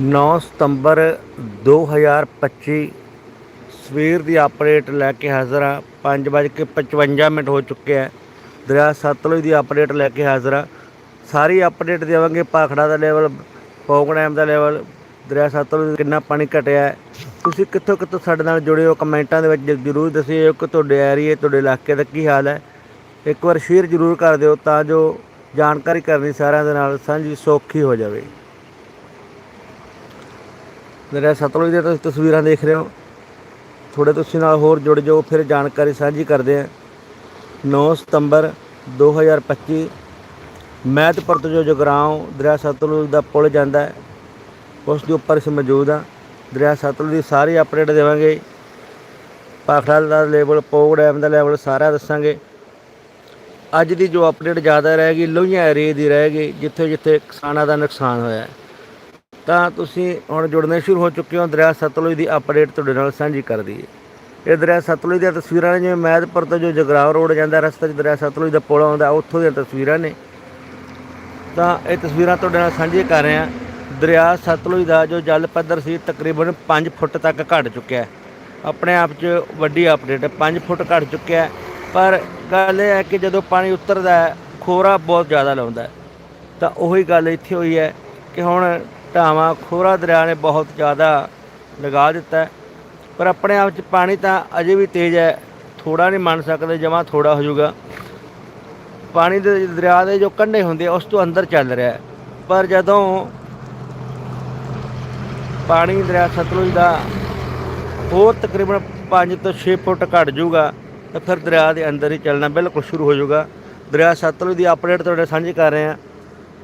9 ਸਤੰਬਰ 2025 ਸਵੇਰ ਦੀ ਅਪਡੇਟ ਲੈ ਕੇ ਹਾਜ਼ਰ ਹਾਂ। 5:55 ਮਿੰਟ ਹੋ ਚੁੱਕੇ ਹੈ। ਦਰਿਆ ਸਤਲੁਜ ਦੀ ਅਪਡੇਟ ਲੈ ਕੇ ਹਾਜ਼ਰ ਹਾਂ। ਸਾਰੀ ਅਪਡੇਟ ਦੇਵਾਂਗੇ। ਪਾਖੜਾ ਦਾ ਲੈਵਲ ਪੌਂਗ ਡੈਮ ਦਾ ਲੈਵਲ ਦਰਿਆ ਸਤਲੁਜ ਕਿੰਨਾ ਪਾਣੀ ਘਟਿਆ ਹੈ। ਤੁਸੀਂ ਕਿੱਥੋਂ ਕਿੱਥੋਂ ਸਾਡੇ ਨਾਲ ਜੁੜੇ ਹੋ ਕਮੈਂਟਾਂ ਦੇ ਵਿੱਚ ਜ਼ਰੂਰ ਦੱਸਿਓ ਕਿ ਤੁਹਾਡੇ ਏਰੀਏ ਤੁਹਾਡੇ ਇਲਾਕੇ ਦਾ ਕੀ ਹਾਲ ਹੈ। ਇੱਕ ਵਾਰ ਸ਼ੇਅਰ ਜ਼ਰੂਰ ਕਰ ਦਿਓ ਤਾਂ ਜੋ ਜਾਣਕਾਰੀ ਕਰਨੀ ਸਾਰਿਆਂ ਦੇ ਨਾਲ ਸਾਂਝੀ ਸੌਖੀ ਹੋ ਜਾਵੇ। ਦਰਿਆ ਸਤਲੁਜ ਦੀਆਂ ਤੁਸੀਂ ਤਸਵੀਰਾਂ ਦੇਖ ਰਹੇ ਹੋ। ਥੋੜੇ ਤੁਸੀਂ ਨਾਲ ਹੋਰ ਜੁੜ ਜਾਓ, ਫਿਰ ਜਾਣਕਾਰੀ ਸਾਂਝੀ ਕਰਦੇ ਹਾਂ। 9 ਸਤੰਬਰ 2025 ਮਹਿਤਪੁਰ ਤੋਂ ਜੋ ਜਗਰਾਉਂ ਦਰਿਆ ਸਤਲੁਜ ਦਾ ਪੁਲ ਜਾਂਦਾ ਹੈ, ਉਸ ਦੇ ਉੱਪਰ ਅਸੀਂ ਮੌਜੂਦ ਹਾਂ। ਦਰਿਆ ਸਤਲੁਜ ਦੀ ਸਾਰੀ ਅਪਡੇਟ ਦੇਵਾਂਗੇ। ਪਾਖੜਾ ਦਾ ਲੈਵਲ ਪੋਗ ਡੈਮ ਦਾ ਲੈਵਲ ਸਾਰਾ ਦੱਸਾਂਗੇ। ਅੱਜ ਦੀ ਜੋ ਅਪਡੇਟ ਜ਼ਿਆਦਾ ਰਹਿ ਗਈ, ਲੋਹੀਆਂ ਏਰੀਏ ਦੀ ਰਹਿ ਗਈ ਜਿੱਥੇ ਜਿੱਥੇ ਕਿਸਾਨਾਂ ਦਾ ਨੁਕਸਾਨ ਹੋਇਆ ਹੈ। ਤਾਂ ਤੁਸੀਂ ਹੁਣ ਜੁੜਨੇ ਸ਼ੁਰੂ ਹੋ ਚੁੱਕੇ ਹੋ ਦਰਿਆ ਸਤਲੁਜ ਦੀ ਅਪਡੇਟ ਤੁਹਾਡੇ ਨਾਲ ਸਾਂਝੀ ਕਰ ਦਈਏ। ਇਹ ਦਰਿਆ ਸਤਲੁਜ ਦੀਆਂ ਤਸਵੀਰਾਂ ਨੇ, ਜਿਵੇਂ ਮਹਿਦਪੁਰ ਤੋਂ ਜੋ ਜਗਰਾਉਂ ਰੋਡ ਜਾਂਦਾ, ਰਸਤੇ 'ਚ ਦਰਿਆ ਸਤਲੁਜ ਦਾ ਪੁਲ ਆਉਂਦਾ, ਉੱਥੋਂ ਦੀਆਂ ਤਸਵੀਰਾਂ ਨੇ। ਤਾਂ ਇਹ ਤਸਵੀਰਾਂ ਤੁਹਾਡੇ ਨਾਲ ਸਾਂਝੀਆਂ ਕਰ ਰਹੇ ਹਾਂ। ਦਰਿਆ ਸਤਲੁਜ ਦਾ ਜੋ ਜਲ ਪੱਧਰ ਸੀ, ਤਕਰੀਬਨ 5 ਫੁੱਟ ਤੱਕ ਘਟ ਚੁੱਕਿਆ। ਹੈ ਆਪਣੇ ਆਪ 'ਚ ਵੱਡੀ ਅਪਡੇਟ ਹੈ 5 ਫੁੱਟ ਘਟ ਚੁੱਕਿਆ। ਹੈ ਪਰ ਗੱਲ ਇਹ ਹੈ ਕਿ ਜਦੋਂ ਪਾਣੀ ਉਤਰਦਾ ਹੈ, ਖੋਰਾ ਬਹੁਤ ਜ਼ਿਆਦਾ ਲਾਉਂਦਾ ਹੈ। ਤਾਂ ਉਹੀ ਗੱਲ ਇੱਥੇ ਹੋਈ ਹੈ ਕਿ ਹੁਣ ਢਾਵਾਂ ਖੋਰਾ ਦਰਿਆ ਨੇ ਬਹੁਤ ਜ਼ਿਆਦਾ ਲਗਾ ਦਿੱਤਾ ਪਰ ਆਪਣੇ ਆਪ 'ਚ ਪਾਣੀ ਤਾਂ ਅਜੇ ਵੀ ਤੇਜ਼ ਹੈ। ਥੋੜਾ ਨਹੀਂ ਮੰਨ ਸਕਦੇ ਜਮਾ ਥੋੜਾ ਹੋ ਜਾਊਗਾ। ਪਾਣੀ ਦੇ ਦਰਿਆ ਦੇ ਜੋ ਕੰਢੇ ਹੁੰਦੇ ਆ, ਉਸ ਤੋਂ ਅੰਦਰ ਚੱਲ ਰਿਹਾ ਪਰ ਜਦੋਂ ਪਾਣੀ ਦਰਿਆ ਸਤਲੁਜ ਦਾ ਹੋਰ ਤਕਰੀਬਨ 5 ਤੋਂ 6 ਫੁੱਟ ਘਟ ਜਾਊਗਾ ਤਾਂ ਫਿਰ ਦਰਿਆ ਦੇ ਅੰਦਰ ਹੀ ਚੱਲਣਾ ਬਿਲਕੁਲ ਸ਼ੁਰੂ ਹੋ ਜਾਊਗਾ। ਦਰਿਆ ਸਤਲੁਜ ਦੀ ਅਪਡੇਟ ਤੁਹਾਡੇ ਸਾਂਝੀ ਕਰ ਰਹੇ ਹਾਂ।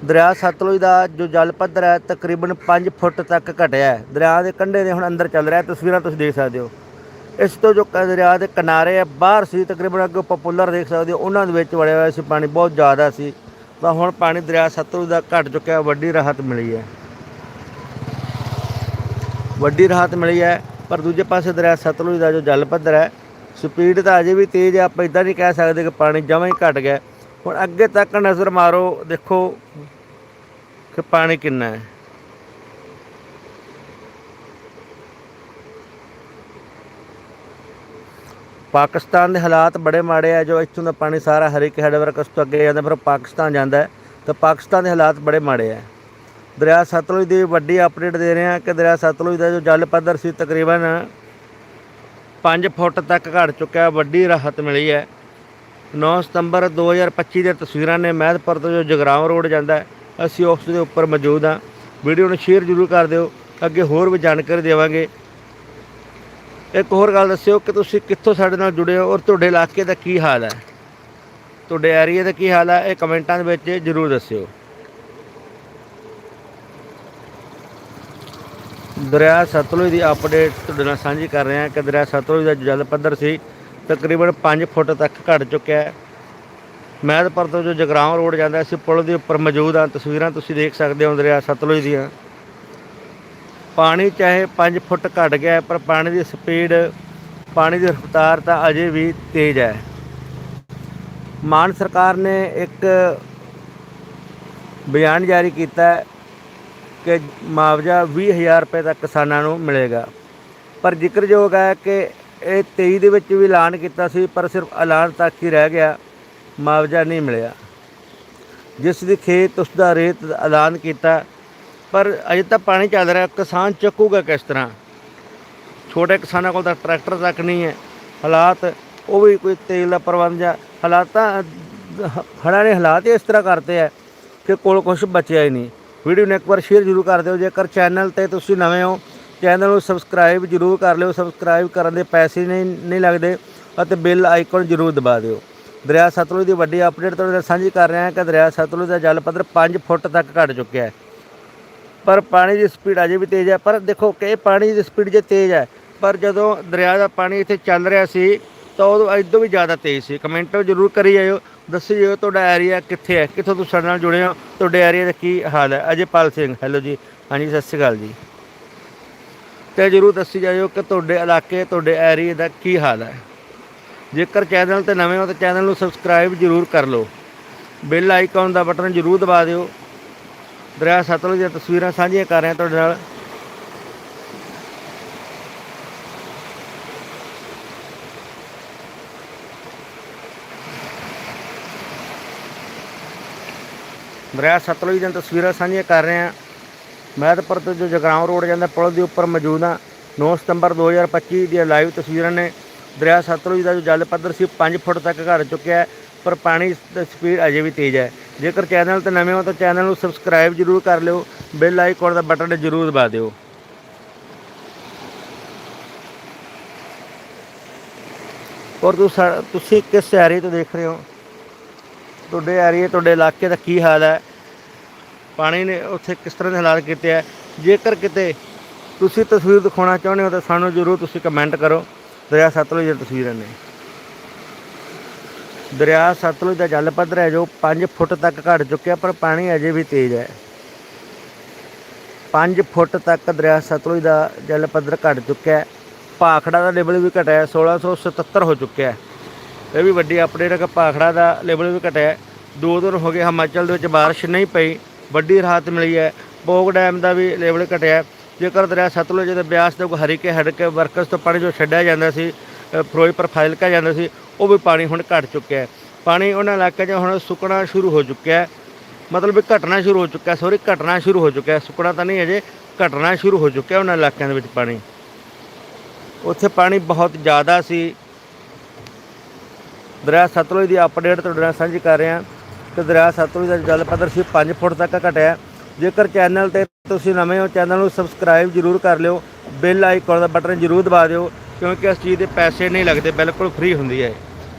ਦਰਿਆ ਸਤਲੁਜ ਦਾ ਜੋ ਜਲ ਪੱਧਰ ਹੈ ਤਕਰੀਬਨ 5 ਫੁੱਟ ਤੱਕ ਘਟਿਆ ਹੈ। ਦਰਿਆ ਦੇ ਕੰਢੇ ਦੇ ਹੁਣ ਅੰਦਰ ਚੱਲ ਰਿਹਾ, ਤਸਵੀਰਾਂ ਤੁਸੀਂ ਦੇਖ ਸਕਦੇ ਹੋ। ਇਸ ਤੋਂ ਜੋ ਕ- ਦਰਿਆ ਦੇ ਕਿਨਾਰੇ ਹੈ, ਬਾਹਰ ਸੀ ਤਕਰੀਬਨ ਅੱਗੇ ਪਪੂਲਰ ਦੇਖ ਸਕਦੇ ਹੋ, ਉਹਨਾਂ ਦੇ ਵਿੱਚ ਵੜਿਆ ਹੋਇਆ ਸੀ, ਪਾਣੀ ਬਹੁਤ ਜ਼ਿਆਦਾ ਸੀ। ਤਾਂ ਹੁਣ ਪਾਣੀ ਦਰਿਆ ਸਤਲੁਜ ਦਾ ਘਟ ਚੁੱਕਿਆ ਵੱਡੀ ਰਾਹਤ ਮਿਲੀ ਹੈ। ਵੱਡੀ ਰਾਹਤ ਮਿਲੀ ਹੈ, ਪਰ ਦੂਜੇ ਪਾਸੇ ਦਰਿਆ ਸਤਲੁਜ ਦਾ ਜੋ ਜਲ ਪੱਧਰ ਹੈ, ਸਪੀਡ ਤਾਂ ਅਜੇ ਵੀ ਤੇਜ਼ ਹੈ, ਆਪਾਂ ਇਦਾਂ ਨਹੀਂ ਕਹਿ ਸਕਦੇ ਕਿ ਪਾਣੀ ਜਮਾਂ ਹੀ ਘਟ ਗਿਆ। ਹੁਣ ਅੱਗੇ ਤੱਕ ਨਜ਼ਰ ਮਾਰੋ, ਦੇਖੋ ਕਿ ਪਾਣੀ ਕਿੰਨਾ ਹੈ। ਪਾਕਿਸਤਾਨ ਦੇ ਹਾਲਾਤ ਬੜੇ ਮਾੜੇ ਆ, ਜੋ ਇੱਥੋਂ ਦਾ ਪਾਣੀ ਸਾਰਾ ਹਰੀਕੇ ਹੈਡ ਵਰਕਸ ਤੋਂ ਅੱਗੇ ਜਾਂਦਾ ਫਿਰ ਪਾਕਿਸਤਾਨ ਜਾਂਦਾ ਹੈ, ਤਾਂ ਪਾਕਿਸਤਾਨ ਦੇ ਹਾਲਾਤ ਬੜੇ ਮਾੜੇ ਆ। ਦਰਿਆ ਸਤਲੁਜ ਦੀ ਵੱਡੀ ਅਪਡੇਟ ਦੇ ਰਹੇ ਹਾਂ ਕਿ ਦਰਿਆ ਸਤਲੁਜ ਦਾ ਜੋ ਜਲ ਪੱਧਰ ਸੀ ਤਕਰੀਬਨ 5 ਫੁੱਟ ਤੱਕ ਘਟ ਚੁੱਕਿਆ, ਵੱਡੀ ਰਾਹਤ ਮਿਲੀ ਹੈ। 9 ਸਤੰਬਰ 2025 ਦੀਆਂ ਤਸਵੀਰਾਂ ਨੇ ਮਹਿਦਪੁਰ ਤੋਂ ਜੋ ਜਗਰਾਉਂ ਰੋਡ ਜਾਂਦਾ ਅਸੀਂ ਉਸ ਦੇ ਉੱਪਰ ਮੌਜੂਦ ਹਾਂ। ਵੀਡੀਓ ਨੂੰ ਸ਼ੇਅਰ ਜ਼ਰੂਰ ਕਰ ਦਿਓ। ਅੱਗੇ ਹੋਰ ਵੀ ਜਾਣਕਾਰੀ ਦੇਵਾਂਗੇ। ਇੱਕ ਹੋਰ ਗੱਲ ਦੱਸਿਓ ਕਿ ਤੁਸੀਂ ਕਿੱਥੋਂ ਸਾਡੇ ਨਾਲ ਜੁੜੇ ਹੋ ਔਰ ਤੁਹਾਡੇ ਇਲਾਕੇ ਦਾ ਕੀ ਹਾਲ ਹੈ? ਤੁਹਾਡੇ ਏਰੀਆ ਦਾ ਕੀ ਹਾਲ ਹੈ? ਇਹ ਕਮੈਂਟਾਂ ਦੇ ਵਿੱਚ ਜ਼ਰੂਰ ਦੱਸਿਓ। ਦਰਿਆ ਸਤਲੁਜ ਦੀ ਅਪਡੇਟ ਤੁਹਾਡੇ ਨਾਲ ਸਾਂਝੀ ਕਰ ਰਹੇ ਹਾਂ ਕਿ ਦਰਿਆ ਸਤਲੁਜ ਦਾ ਜਲ ਪੱਧਰ ਸੀ ਤਕਰੀਬਨ 5 ਫੁੱਟ ਤੱਕ ਘਟ ਚੁੱਕਿਆ ਹੈ। ਮਹਿਦਪੁਰ ਤੋਂ ਜੋ ਜਗਰਾਉਂ ਰੋਡ ਜਾਂਦਾ ਸੀ ਪੁਲ ਦੇ ਉੱਪਰ ਮੌਜੂਦ ਹਾਂ। ਤਸਵੀਰਾਂ ਤੁਸੀਂ ਦੇਖ ਸਕਦੇ ਹੋ ਦਰਿਆ ਸਤਲੁਜ ਦੀਆਂ। ਪਾਣੀ ਚਾਹੇ 5 ਫੁੱਟ ਘਟ ਗਿਆ ਪਰ ਪਾਣੀ ਦੀ ਸਪੀਡ, ਪਾਣੀ ਦੀ ਰਫ਼ਤਾਰ ਤਾਂ ਅਜੇ ਵੀ ਤੇਜ਼ ਹੈ। ਮਾਨ ਸਰਕਾਰ ਨੇ ਇੱਕ ਬਿਆਨ ਜਾਰੀ ਕੀਤਾ ਕਿ ਮੁਆਵਜ਼ਾ 20000 ਰੁਪਏ ਤੱਕ ਕਿਸਾਨਾਂ ਨੂੰ ਮਿਲੇਗਾ। ਪਰ ਜ਼ਿਕਰਯੋਗ ਹੈ ਕਿ ਇਹ 23 ਦੇ ਵਿੱਚ ਵੀ ਐਲਾਨ ਕੀਤਾ ਸੀ, ਪਰ ਸਿਰਫ ਐਲਾਨ ਤੱਕ ਹੀ ਰਹਿ ਗਿਆ, ਮੁਆਵਜ਼ਾ ਨਹੀਂ ਮਿਲਿਆ। ਜਿਸ ਦੀ ਖੇਤ, ਉਸ ਦਾ ਰੇਤ ਐਲਾਨ ਕੀਤਾ, ਪਰ ਅਜੇ ਤਾਂ ਪਾਣੀ ਚੱਲ ਰਿਹਾ, ਕਿਸਾਨ ਚੱਕੂਗਾ ਕਿਸ ਤਰ੍ਹਾਂ? ਛੋਟੇ ਕਿਸਾਨਾਂ ਕੋਲ ਤਾਂ ਟਰੈਕਟਰ ਤੱਕ ਨਹੀਂ ਹੈ। ਹਾਲਾਤ, ਉਹ ਵੀ ਕੋਈ ਤੇਲ ਦਾ ਪ੍ਰਬੰਧ ਜਾਂ ਹਾਲਾਤਾਂ, ਹੜ੍ਹਾਂ ਨੇ ਹਾਲਾਤ ਇਸ ਤਰ੍ਹਾਂ ਕਰਤੇ ਹੈ ਕਿ ਕੋਲ ਕੁਝ ਬਚਿਆ ਹੀ ਨਹੀਂ। ਵੀਡੀਓ ਨੂੰ ਇੱਕ ਵਾਰ ਸ਼ੇਅਰ ਜ਼ਰੂਰ ਕਰ ਦਿਓ। ਜੇਕਰ ਚੈਨਲ ਤੇ ਤੁਸੀਂ ਨਵੇਂ ਹੋ ਚੈਨਲ ਨੂੰ ਸਬਸਕ੍ਰਾਈਬ ਜ਼ਰੂਰ ਕਰ ਲਿਓ ਸਬਸਕ੍ਰਾਈਬ ਕਰਨ ਦੇ ਪੈਸੇ ਨਹੀਂ ਨਹੀਂ ਲੱਗਦੇ ਅਤੇ ਬੈਲ ਆਈਕਨ ਜ਼ਰੂਰ ਦਬਾ ਦਿਓ। ਦਰਿਆ ਸਤਲੁਜ ਦੀ ਵੱਡੀ ਅਪਡੇਟ ਤੁਹਾਡੇ ਨਾਲ ਸਾਂਝੀ ਕਰ ਰਹੇ ਹਾਂ ਕਿ ਦਰਿਆ ਸਤਲੁਜ ਦਾ ਜਲ ਪੱਧਰ 5 ਫੁੱਟ ਤੱਕ ਘਟ ਚੁੱਕਿਆ ਹੈ। ਪਰ ਪਾਣੀ ਦੀ ਸਪੀਡ ਅਜੇ ਵੀ ਤੇਜ਼ ਹੈ। ਪਰ ਦੇਖੋ ਕਿ ਪਾਣੀ ਦੀ ਸਪੀਡ ਜੇ ਤੇਜ਼ ਹੈ, ਪਰ ਜਦੋਂ ਦਰਿਆ ਦਾ ਪਾਣੀ ਇੱਥੇ ਚੱਲ ਰਿਹਾ ਸੀ, ਤਾਂ ਉਦੋਂ ਇਦੋਂ ਵੀ ਜ਼ਿਆਦਾ ਤੇਜ਼ ਸੀ। ਕਮੈਂਟ ਜ਼ਰੂਰ ਕਰੀ ਜਾਇਓ, ਦੱਸੀ ਜਾਇਓ ਤੁਹਾਡਾ ਏਰੀਆ ਕਿੱਥੇ ਹੈ, ਕਿੱਥੋਂ ਤੁਸੀਂ ਸਾਡੇ ਨਾਲ ਜੁੜੇ ਹੋ, ਤੁਹਾਡੇ ਏਰੀਆ ਦਾ ਕੀ ਹਾਲ ਹੈ। ਅਜੇ ਪਾਲ ਸਿੰਘ ਹੈਲੋ ਜੀ। ਹਾਂਜੀ, ਸਤਿ ਸ਼੍ਰੀ ਅਕਾਲ ਜੀ। ਤੇ ਜਰੂਰ ਦੱਸੀ ਜਾਇਓ ਕਿ ਤੁਹਾਡੇ ਇਲਾਕੇ, ਤੁਹਾਡੇ ਏਰੀਆ ਦਾ ਕੀ ਹਾਲ ਹੈ। ਜੇਕਰ ਚੈਨਲ ਤੇ ਨਵੇਂ ਹੋ ਤਾਂ ਚੈਨਲ ਨੂੰ ਸਬਸਕ੍ਰਾਈਬ ਜਰੂਰ ਕਰ ਲਓ। ਬੈਲ ਆਈਕਨ ਦਾ ਬਟਨ ਜਰੂਰ ਦਬਾ ਦਿਓ। ਦਰਿਆ ਸਤਲੁਜ ਦੀਆਂ ਤਸਵੀਰਾਂ ਸਾਂਝੀਆਂ ਕਰ ਰਹੇ ਹਾਂ ਤੁਹਾਡੇ ਨਾਲ। ਦਰਿਆ ਸਤਲੁਜ ਦੀਆਂ ਤਸਵੀਰਾਂ ਸਾਂਝੀਆਂ ਕਰ ਰਹੇ ਹਾਂ। ਮਹਿਤਪੁਰ ਤੋਂ ਜੋ ਜਗਰਾਉਂ ਰੋਡ ਜਾਂਦਾ, ਪੁਲ ਦੇ ਉੱਪਰ ਮੌਜੂਦ ਹਾਂ। 9 ਸਤੰਬਰ 2025 ਦੀਆਂ ਲਾਈਵ ਤਸਵੀਰਾਂ ਨੇ। ਦਰਿਆ ਸਤਲੁਜ ਦਾ ਜੋ ਜਲ ਪੱਧਰ ਸੀ 5 ਫੁੱਟ ਤੱਕ ਘਟ ਚੁੱਕਿਆ ਹੈ, ਪਰ ਪਾਣੀ ਦੀ ਸਪੀਡ ਅਜੇ ਵੀ ਤੇਜ਼ ਹੈ। ਜੇਕਰ ਚੈਨਲ ਤੇ ਨਵੇਂ ਹੋ ਤਾਂ ਚੈਨਲ ਨੂੰ ਸਬਸਕ੍ਰਾਈਬ ਜ਼ਰੂਰ ਕਰ ਲਿਓ। ਬੈਲ ਆਈਕਨ ਦਾ ਬਟਨ ਜ਼ਰੂਰ ਦਬਾ ਦਿਓ। ਔਰ ਤੁਸੀਂ ਤੁਸੀਂ ਕਿਸ ਏਰੀਏ ਤੋਂ ਦੇਖ ਰਹੇ ਹੋ? ਤੁਹਾਡੇ ਏਰੀਏ, ਤੁਹਾਡੇ ਇਲਾਕੇ ਦਾ ਕੀ ਹਾਲ ਹੈ? ਪਾਣੀ ਨੇ ਉੱਥੇ ਕਿਸ ਤਰ੍ਹਾਂ ਦੇ ਹਾਲਾਤ ਕੀਤੇ ਆ। ਜੇਕਰ ਕਿਤੇ ਤੁਸੀਂ ਤਸਵੀਰ ਦਿਖਾਉਣਾ ਚਾਹੁੰਦੇ ਹੋ ਤਾਂ ਸਾਨੂੰ ਜ਼ਰੂਰ ਤੁਸੀਂ ਕਮੈਂਟ ਕਰੋ। ਦਰਿਆ ਸਤਲੁਜ ਦੀਆਂ ਤਸਵੀਰਾਂ ਨੇ ਦਰਿਆ ਸਤਲੁਜ ਦਾ ਜਲ ਪੱਧਰ ਹੈ ਜੋ 5 ਫੁੱਟ ਤੱਕ ਘਟ ਚੁੱਕਿਆ, ਪਰ ਪਾਣੀ ਅਜੇ ਵੀ ਤੇਜ਼ ਹੈ। 5 ਫੁੱਟ ਤੱਕ ਦਰਿਆ ਸਤਲੁਜ ਦਾ ਜਲ ਪੱਧਰ ਘਟ ਚੁੱਕਿਆ ਭਾਖੜਾ ਦਾ ਲੈਵਲ ਵੀ ਘਟਿਆ ਹੈ 1677 ਹੋ ਚੁੱਕਿਆ ਇਹ ਵੀ ਵੱਡੀ ਅਪਡੇਟ ਹੈ ਕਿ ਭਾਖੜਾ ਦਾ ਲੈਵਲ ਵੀ ਘਟਿਆ ਹੈ। ਦੋ ਦਿਨ ਹੋ ਗਏ ਹਿਮਾਚਲ ਦੇ ਵਿੱਚ ਬਾਰਿਸ਼ ਨਹੀਂ ਪਈ। ਵੱਡੀ ਰਾਹਤ ਮਿਲੀ ਹੈ। ਪੋਗ ਡੈਮ ਦਾ ਵੀ ਲੈਵਲ ਘਟਿਆ ਜੇਕਰ ਦਰਿਆ ਸਤਲੁਜ ਦੇ ਬਿਆਸ ਤੋਂ ਹਰੀਕੇ ਹੜ ਕੇ ਵਰਕਸ ਤੋਂ ਪਾਣੀ ਜੋ ਛੱਡਿਆ ਜਾਂਦਾ ਸੀ ਅ, ਫਿਰੋਜ਼ਪੁਰ ਫਾਜ਼ਿਲਕਾ ਜਾਂਦਾ ਸੀ ਉਹ ਵੀ ਪਾਣੀ ਹੁਣ ਘਟ ਚੁੱਕਿਆ ਹੈ। ਪਾਣੀ ਉਹਨਾਂ ਇਲਾਕਿਆਂ 'ਚ ਹੁਣ ਸੁੱਕਣਾ ਸ਼ੁਰੂ ਹੋ ਚੁੱਕਿਆ ਹੈ। ਮਤਲਬ ਵੀ ਘਟਣਾ ਸ਼ੁਰੂ ਹੋ ਚੁੱਕਿਆ ਸੌਰੀ ਘਟਣਾ ਸ਼ੁਰੂ ਹੋ ਚੁੱਕਿਆ ਸੁੱਕਣਾ ਤਾਂ ਨਹੀਂ ਅਜੇ ਘਟਣਾ ਸ਼ੁਰੂ ਹੋ ਚੁੱਕਿਆ ਉਹਨਾਂ ਇਲਾਕਿਆਂ ਦੇ ਵਿੱਚ ਪਾਣੀ। ਉੱਥੇ ਪਾਣੀ ਬਹੁਤ ਜ਼ਿਆਦਾ ਸੀ। ਦਰਿਆ ਸਤਲੁਜ ਦੀ ਅਪਡੇਟ ਤੁਹਾਡੇ ਨਾਲ ਸਾਂਝੀ ਕਰ ਰਿਹਾ ਹਾਂ ਦਰਿਆ ਸਤਲੁਜ ਦਾ ਜਲ ਪੱਧਰ ਸੀ 5 ਫੁੱਟ ਤੱਕ ਘਟਿਆ। ਜੇਕਰ ਚੈਨਲ ਤੇ ਤੁਸੀਂ ਨਵੇਂ ਹੋ ਚੈਨਲ ਨੂੰ ਸਬਸਕ੍ਰਾਈਬ ਜ਼ਰੂਰ ਕਰ ਲਿਓ। ਬੈਲ ਆਈਕਨ ਦਾ ਬਟਨ ਜ਼ਰੂਰ ਦਬਾ ਦਿਓ, ਕਿਉਂਕਿ ਇਸ ਚੀਜ਼ ਦੇ ਪੈਸੇ ਨਹੀਂ ਲੱਗਦੇ, ਬਿਲਕੁਲ ਫ੍ਰੀ ਹੁੰਦੀ ਹੈ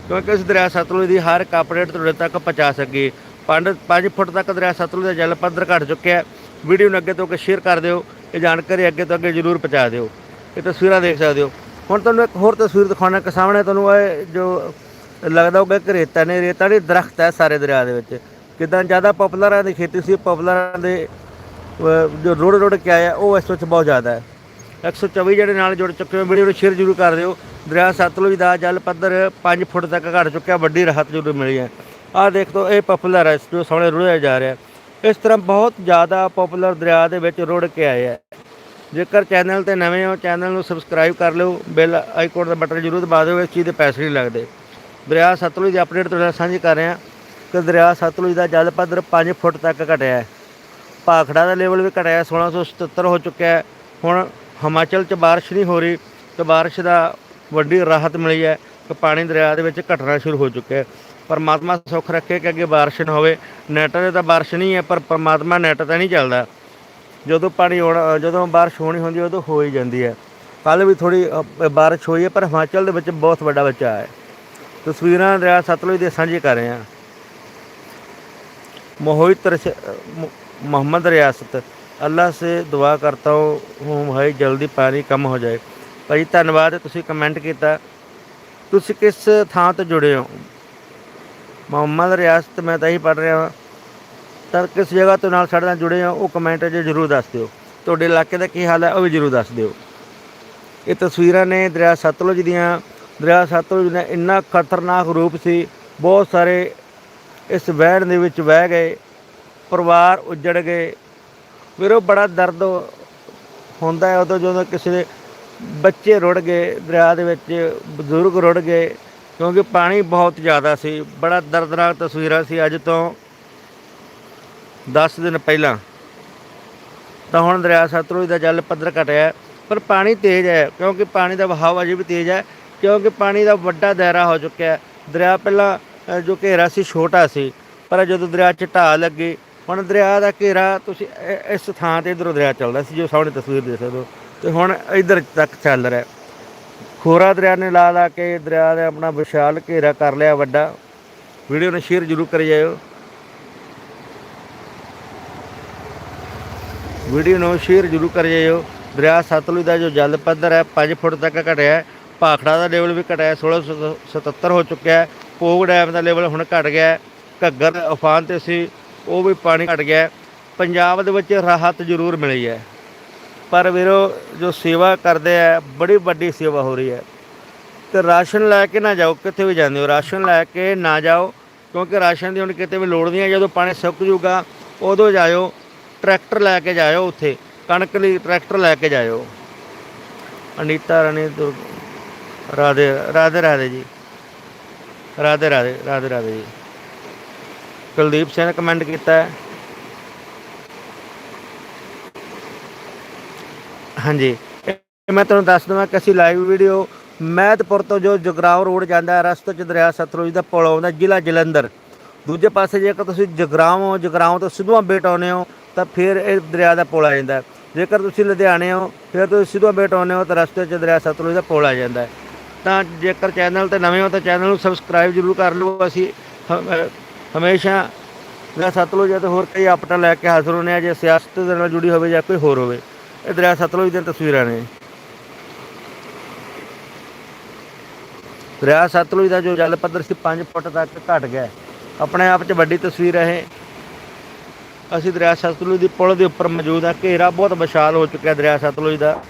ਕਿਉਂਕਿ ਇਸ ਦਰਿਆ ਸਤਲੁਜ ਦੀ ਹਰ ਇੱਕ ਅਪਡੇਟ ਤੁਹਾਡੇ ਤੱਕ ਪਹੁੰਚਾ ਸਕੀਏ 5 ਫੁੱਟ ਤੱਕ ਦਰਿਆ ਸਤਲੁਜ ਦਾ ਜਲ ਪੱਧਰ ਘਟ ਚੁੱਕਿਆ ਵੀਡੀਓ ਨੂੰ ਅੱਗੇ ਤੋਂ ਅੱਗੇ ਸ਼ੇਅਰ ਕਰ ਦਿਓ, ਇਹ ਜਾਣਕਾਰੀ ਅੱਗੇ ਤੋਂ ਅੱਗੇ ਜ਼ਰੂਰ ਪਹੁੰਚਾ ਦਿਓ। ਇਹ ਤਸਵੀਰਾਂ ਦੇਖ ਸਕਦੇ ਹੋ। ਹੁਣ ਤੁਹਾਨੂੰ ਇੱਕ ਹੋਰ ਤਸਵੀਰ ਦਿਖਾਉਣਾ ਕਿ ਸਾਹਮਣੇ ਤੁਹਾਨੂੰ ਇਹ ਜੋ ਲੱਗਦਾ ਹੋਊਗਾ ਕਿ ਰੇਤਾ ਨੇ, ਰੇਤਾ ਨਹੀਂ, ਦਰਖਤ ਹੈ ਸਾਰੇ ਦਰਿਆ ਦੇ ਵਿੱਚ। ਕਿਦਾਂ ਜ਼ਿਆਦਾ ਪਪੂਲਰਾਂ ਦੀ ਖੇਤੀ ਸੀ ਪਪੂਲਰਾਂ ਦੇ ਜੋ ਰੋੜ ਰੋੜ ਕੇ ਆਇਆ, ਉਹ ਇਸ ਵਿੱਚ ਬਹੁਤ ਜ਼ਿਆਦਾ ਹੈ। 124 ਜਿਹੜੇ ਨਾਲ ਜੁੜ ਚੁੱਕੇ ਹੋ, ਵੀਡੀਓ ਨੂੰ ਸ਼ੇਅਰ ਜ਼ਰੂਰ ਕਰ ਦਿਓ। ਦਰਿਆ ਸਤਲੁਜ ਦਾ ਜਲ ਪੱਧਰ 5 ਫੁੱਟ ਤੱਕ ਘਟ ਚੁੱਕਿਆ, ਵੱਡੀ ਰਾਹਤ ਜ਼ਰੂਰ ਮਿਲੀ ਹੈ। ਆਹ ਦੇਖ ਤੋ ਇਹ ਪਪੂਲਰ ਹੈ ਜੋ ਸਾਹਮਣੇ ਰੁੜਿਆ ਜਾ ਰਿਹਾ ਇਸ ਤਰ੍ਹਾਂ ਬਹੁਤ ਜ਼ਿਆਦਾ ਪਪੂਲਰ ਦਰਿਆ ਦੇ ਵਿੱਚ ਰੁੜ ਕੇ ਆਏ ਹੈ। ਜੇਕਰ ਚੈਨਲ ਤੇ ਨਵੇਂ ਹੋ ਚੈਨਲ ਨੂੰ ਸਬਸਕ੍ਰਾਈਬ ਕਰ ਲਿਓ ਬੈਲ ਆਈਕਨ ਦਾ ਬਟਨ ਜ਼ਰੂਰ ਦਬਾ ਦਿਓ, ਇਸ ਚੀਜ਼ ਦੇ ਪੈਸੇ ਨਹੀਂ ਲੱਗਦੇ। ਦਰਿਆ ਸਤਲੁਜ ਦੀ ਅਪਡੇਟ ਤੁਹਾਡੇ ਨਾਲ ਸਾਂਝੀ ਕਰ ਰਹੇ। ਹਾਂ ਕਿ ਦਰਿਆ ਸਤਲੁਜ ਦਾ ਜਲ ਪੱਧਰ 5 ਫੁੱਟ ਤੱਕ ਘਟਿਆ ਹੈ। ਭਾਖੜਾ ਦਾ ਲੈਵਲ ਵੀ ਘਟਿਆ ਹੈ, 1677 ਹੋ ਚੁੱਕਿਆ ਹੈ। ਹੁਣ ਹਿਮਾਚਲ 'ਚ ਬਾਰਿਸ਼ ਨਹੀਂ ਹੋ ਰਹੀ ਤੇ ਬਾਰਿਸ਼ ਦਾ ਵੱਡੀ ਰਾਹਤ ਮਿਲੀ ਹੈ ਕਿ ਪਾਣੀ ਦਰਿਆ ਦੇ ਵਿੱਚ ਘਟਣਾ ਸ਼ੁਰੂ ਹੋ ਚੁੱਕਿਆ ਹੈ। ਪਰਮਾਤਮਾ ਸੁੱਖ ਰੱਖੇ ਕਿ ਅੱਗੇ ਬਾਰਿਸ਼ ਨਾ ਹੋਵੇ। ਨੈਟ ਦੇ ਤਾਂ ਬਾਰਿਸ਼ ਨਹੀਂ ਹੈ ਪਰ ਪਰਮਾਤਮਾ ਨੈਟ ਤਾਂ ਨਹੀਂ ਚੱਲਦਾ। ਜਦੋਂ ਪਾਣੀ ਆਉਣਾ ਜਦੋਂ ਬਾਰਿਸ਼ ਹੋਣੀ ਹੁੰਦੀ ਉਦੋਂ ਹੋ ਹੀ ਜਾਂਦੀ ਹੈ। ਕੱਲ ਵੀ ਥੋੜੀ ਬਾਰਿਸ਼ ਹੋਈ ਹੈ ਪਰ ਹਿਮਾਚਲ ਦੇ ਵਿੱਚ ਬਹੁਤ ਵੱਡਾ ਬਚਾ ਹੈ। ਤਸਵੀਰਾਂ ਦਰਿਆ ਸਤਲੁਜ ਦੇ ਸਾਂਝੇ ਕਰ ਰਹੇ ਹਾਂ मोहित रश- मो- मोहम्मद रियासत ਅੱਲਾ ਸੇ ਦੁਆ ਕਰਤਾ ਹੂੰ ਭਾਈ ਜਲਦੀ ਪਾਣੀ ਕਮ ਹੋ ਜਾਏ ਭਾਈ ਧੰਨਵਾਦ ਤੁਸੀਂ ਕਮੈਂਟ ਕੀਤਾ ਤੁਸੀਂ ਕਿਸ ਥਾਂ ਤੋਂ ਜੁੜੇ ਹੋ ਮੁਹੰਮਦ ਰਿਆਸਤ ਮੈਂ ਤਾਂ ਹੀ ਪੜ ਰਿਹਾ ਹਾਂ ਤਾਂ ਕਿਸ ਜਗ੍ਹਾ ਤੋਂ ਨਾਲ ਸਾਡੇ ਨਾਲ ਜੁੜੇ ਹੋ ਉਹ ਕਮੈਂਟ 'ਚ ਜ਼ਰੂਰ ਦੱਸ ਦਿਓ ਤੁਹਾਡੇ ਇਲਾਕੇ ਦਾ ਕੀ ਹਾਲ ਹੈ ਉਹ ਵੀ ਜ਼ਰੂਰ ਦੱਸ ਦਿਓ ਇਹ ਤਸਵੀਰਾਂ ਨੇ ਦਰਿਆ ਸਤਲੁਜ ਦੀਆਂ ਦਰਿਆ ਸਤਲੁਜ ਦਾ ਇੰਨਾ ਖਤਰਨਾਕ ਰੂਪ ਸੀ, ਬਹੁਤ ਸਾਰੇ ਇਸ ਵਹਿਣ ਦੇ ਵਿੱਚ ਵਹਿ ਗਏ, ਪਰਿਵਾਰ ਉੱਜੜ ਗਏ। ਵੀਰੋ ਬੜਾ ਦਰਦ ਹੁੰਦਾ ਹੈ, ਉਦੋਂ ਜਦੋਂ ਕਿਸੇ ਦੇ ਬੱਚੇ ਰੁੜ ਗਏ, ਦਰਿਆ ਦੇ ਵਿੱਚ ਬਜ਼ੁਰਗ ਰੁੜ ਗਏ, ਕਿਉਂਕਿ ਪਾਣੀ ਬਹੁਤ ਜ਼ਿਆਦਾ ਸੀ, ਬੜਾ ਦਰਦਨਾਕ ਤਸਵੀਰਾਂ ਸੀ। ਅੱਜ ਤੋਂ 10 ਦਿਨ ਪਹਿਲਾਂ ਤਾਂ ਹੁਣ ਦਰਿਆ ਸਤਲੁਜ ਦਾ ਜਲ ਪੱਧਰ ਘਟਿਆ ਪਰ ਪਾਣੀ ਤੇਜ਼ ਹੈ, ਕਿਉਂਕਿ ਪਾਣੀ ਦਾ ਵਹਾਅ ਅਜੇ ਵੀ ਤੇਜ਼ ਹੈ। ਕਿਉਂਕਿ ਪਾਣੀ ਦਾ ਵੱਡਾ ਦਾਇਰਾ ਹੋ ਚੁੱਕਿਆ ਹੈ। ਦਰਿਆ ਪਹਿਲਾਂ ਅ, ਜੋ ਘੇਰਾ ਸੀ ਛੋਟਾ ਸੀ। ਪਰ ਜਦੋਂ ਦਰਿਆ 'ਚ ਢਾਹ ਲੱਗੀ ਹੁਣ ਦਰਿਆ ਦਾ ਘੇਰਾ ਤੁਸੀਂ ਇ- ਇਸ ਥਾਂ ਤੇ ਇਧਰੋਂ ਦਰਿਆ ਚੱਲਦਾ ਸੀ ਜੋ ਸਾਹਮਣੇ ਤਸਵੀਰ ਦੇਖ ਸਕਦੇ ਹੋ। ਤੇ ਹੁਣ ਇਧਰ ਤੱਕ ਚੱਲ ਰਿਹਾ ਹੈ। ਖੋਰਾ ਦਰਿਆ ਨੇ ਲਾ ਲਾ ਕੇ ਦਰਿਆ ਦੇ ਆਪਣਾ ਵਿਸ਼ਾਲ ਘੇਰਾ ਕਰ ਲਿਆ ਵੱਡਾ। ਵੀਡੀਓ ਨੂੰ ਸ਼ੇਅਰ ਜ਼ਰੂਰ ਕਰੀ ਜਾਇਓ। ਵੀਡੀਓ ਨੂੰ ਸ਼ੇਅਰ ਜ਼ਰੂਰ ਕਰੀ ਜਾਇਓ। ਦਰਿਆ ਸਤਲੁਜ ਦਾ ਜੋ ਜਲ ਪੱਧਰ ਹੈ 5 ਫੁੱਟ ਤੱਕ ਘਟਿਆ ਹੈ। ਭਾਖੜਾ ਦਾ ਲੈਵਲ ਵੀ ਘਟਿਆ ਹੈ 1677 ਹੋ ਚੁੱਕਿਆ ਹੈ। ਪੋਗ ਡੈਮ ਦਾ ਲੈਵਲ ਹੁਣ ਘਟ ਗਿਆ ਘੱਗਰ, ਉਫਾਨ ਤੇ ਸੀ ਉਹ ਵੀ ਪਾਣੀ ਘਟ ਗਿਆ ਪੰਜਾਬ ਦੇ ਵਿੱਚ ਰਾਹਤ ਜ਼ਰੂਰ ਮਿਲੀ ਹੈ। ਪਰ ਵੀਰੋ, ਜੋ ਸੇਵਾ ਕਰਦੇ ਆ ਬੜੀ ਵੱਡੀ ਸੇਵਾ ਹੋ ਰਹੀ ਹੈ। ਤੇ ਰਾਸ਼ਨ ਲੈ ਕੇ ਨਾ ਜਾਓ, ਕਿੱਥੇ ਵੀ ਜਾਂਦੇ ਹੋ, ਰਾਸ਼ਨ ਲੈ ਕੇ ਨਾ ਜਾਓ, ਕਿਉਂਕਿ ਰਾਸ਼ਨ ਦੀ ਹੁਣ ਕਿਤੇ ਵੀ ਲੋੜ ਨਹੀਂ ਹੈ। ਜਦੋਂ ਪਾਣੀ ਸੁੱਕ ਜੂਗਾ ਉਦੋਂ ਜਾਇਓ, ਟਰੈਕਟਰ ਲੈ ਕੇ ਜਾਇਓ ਉੱਥੇ, ਕਣਕ ਲਈ ਟਰੈਕਟਰ ਲੈ ਕੇ ਜਾਇਓ। ਅਨੀਤਾ ਰਾਣੀ ਦੁਰ ਰਾਧੇ ਰਾਧੇ ਰਾਧੇ ਜੀ। ਰਾਧੇ ਰਾਧੇ ਰਾਧੇ ਰਾਧੇ ਜੀ। ਕੁਲਦੀਪ ਸਿੰਘ ਨੇ ਕਮੈਂਟ ਕੀਤਾ ਹੈ। ਹਾਂਜੀ। ਮੈਂ ਤੁਹਾਨੂੰ ਦੱਸ ਦਵਾਂ ਕਿ ਅਸੀਂ ਲਾਈਵ ਵੀਡੀਓ ਮਹਿਤਪੁਰ ਤੋਂ ਜੋ ਜਗਰਾਉ ਰੋਡ ਜਾਂਦਾ ਹੈ, ਰਸਤੇ 'ਚ ਦਰਿਆ ਸਤਲੁਜ ਦਾ ਪੁਲ ਆਉਂਦਾ ਜ਼ਿਲ੍ਹਾ ਜਲੰਧਰ। ਦੂਜੇ ਪਾਸੇ ਜੇਕਰ ਤੁਸੀਂ ਜਗਰਾਉ ਜਗਰਾਉ ਤੋਂ ਸਿੱਧੂਆਂ ਬੇਟ ਆਉਨੇ ਹੋ, ਤਾਂ ਫਿਰ ਇਹ ਦਰਿਆ ਦਾ ਪੁਲ ਆ ਜਾਂਦਾ ਜੇਕਰ ਤੁਸੀਂ ਲੁਧਿਆਣੇ ਹੋ, ਫਿਰ ਤੁਸੀਂ ਸਿੱਧੂਆਂ ਬੇਟ ਆਉਨੇ ਹੋ, ਤਾਂ ਰਸਤੇ 'ਚ ਦਰਿਆ ਸਤਲੁਜ ਦਾ ਪੁਲ ਆ ਜਾਂਦਾ ਤਾਂ ਜੇਕਰ ਚੈਨਲ ਤੇ ਨਵੇਂ ਹੋ ਤਾਂ ਚੈਨਲ ਨੂੰ ਸਬਸਕ੍ਰਾਈਬ ਜ਼ਰੂਰ ਕਰ ਲਓ। ਅਸੀਂ ਹ- ਹਮੇਸ਼ਾ ਦਰਿਆ ਸਤਲੁਜ ਅਤੇ ਹੋਰ ਕਈ ਅਪਡੇਟ ਲੈ ਕੇ ਹਾਜ਼ਰ ਹੁੰਦੇ ਆ ਜੇ ਸਿਆਸਤ ਦੇ ਨਾਲ ਜੁੜੀ ਹੋਵੇ ਜਾਂ ਕੋਈ ਹੋਰ ਹੋਵੇ, ਇਹ ਦਰਿਆ ਸਤਲੁਜ ਦੀਆਂ ਤਸਵੀਰਾਂ ਨੇ। ਦਰਿਆ ਸਤਲੁਜ ਦਾ ਜੋ ਜਲ ਪੱਧਰ ਸੀ 5 ਫੁੱਟ ਤੱਕ ਘਟ ਗਿਆ ਆਪਣੇ ਆਪ 'ਚ ਵੱਡੀ ਤਸਵੀਰ ਹੈ ਇਹ। ਅਸੀਂ ਦਰਿਆ ਸਤਲੁਜ ਦੀ ਪੁਲ ਦੇ ਉੱਪਰ ਮੌਜੂਦ ਆ ਘੇਰਾ ਬਹੁਤ ਵਿਸ਼ਾਲ ਹੋ ਚੁੱਕਿਆ ਦਰਿਆ ਸਤਲੁਜ ਦਾ।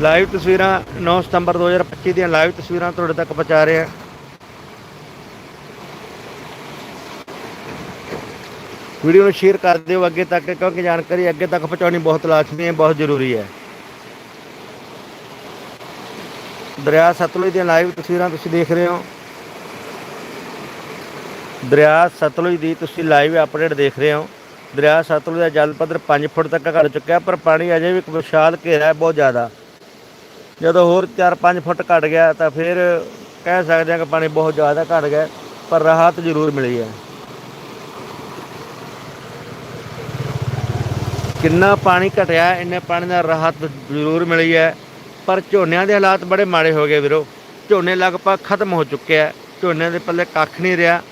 ਲਾਈਵ ਤਸਵੀਰਾਂ 9 ਸਤੰਬਰ 2025 ਦੀਆਂ ਲਾਈਵ ਤਸਵੀਰਾਂ ਤੁਹਾਡੇ ਤੱਕ ਪਹੁੰਚਾ ਰਹੇ ਹਾਂ। ਵੀਡੀਓ ਨੂੰ ਸ਼ੇਅਰ ਕਰ ਦਿਓ ਅੱਗੇ ਤੱਕ, ਕਿਉਂਕਿ ਜਾਣਕਾਰੀ ਅੱਗੇ ਤੱਕ ਪਹੁੰਚਾਉਣੀ ਬਹੁਤ ਲਾਜ਼ਮੀ ਹੈ, ਬਹੁਤ ਜ਼ਰੂਰੀ ਹੈ। ਦਰਿਆ ਸਤਲੁਜ ਦੀਆਂ ਲਾਈਵ ਤਸਵੀਰਾਂ ਤੁਸੀਂ ਦੇਖ ਰਹੇ ਹੋ। ਦਰਿਆ ਸਤਲੁਜ ਦੀ ਤੁਸੀਂ ਲਾਈਵ ਅਪਡੇਟ ਦੇਖ ਰਹੇ ਹੋ। ਦਰਿਆ ਸਤਲੁਜ ਦਾ ਜਲ ਪੱਧਰ 5 ਫੁੱਟ ਤੱਕ ਘਟ ਚੁੱਕਿਆ, ਪਰ ਪਾਣੀ ਅਜੇ ਵੀ ਇੱਕ ਵਿਸ਼ਾਲ ਘੇਰਾ ਹੈ, ਬਹੁਤ ਜ਼ਿਆਦਾ। ਜਦੋਂ ਹੋਰ 4-5 ਫੁੱਟ ਘਟ ਗਿਆ ਤਾਂ ਫਿਰ ਕਹਿ ਸਕਦੇ ਹਾਂ ਕਿ ਪਾਣੀ ਬਹੁਤ ਜ਼ਿਆਦਾ ਘਟ ਗਿਆ, ਪਰ ਰਾਹਤ ਜ਼ਰੂਰ ਮਿਲੀ ਹੈ। ਕਿੰਨਾ ਪਾਣੀ ਘਟਿਆ, ਇੰਨੇ ਪਾਣੀ ਨਾਲ ਰਾਹਤ ਜ਼ਰੂਰ ਮਿਲੀ ਹੈ। ਪਰ ਝੋਨਿਆਂ ਦੇ ਹਾਲਾਤ ਬੜੇ ਮਾੜੇ ਹੋ ਗਏ ਵੀਰੋ। ਝੋਨੇ ਲਗਭਗ ਖਤਮ ਹੋ ਚੁੱਕੇ ਆ। ਝੋਨੇ ਦੇ ਪੱਲੇ ਕੱਖ ਨਹੀਂ ਰਿਹਾ।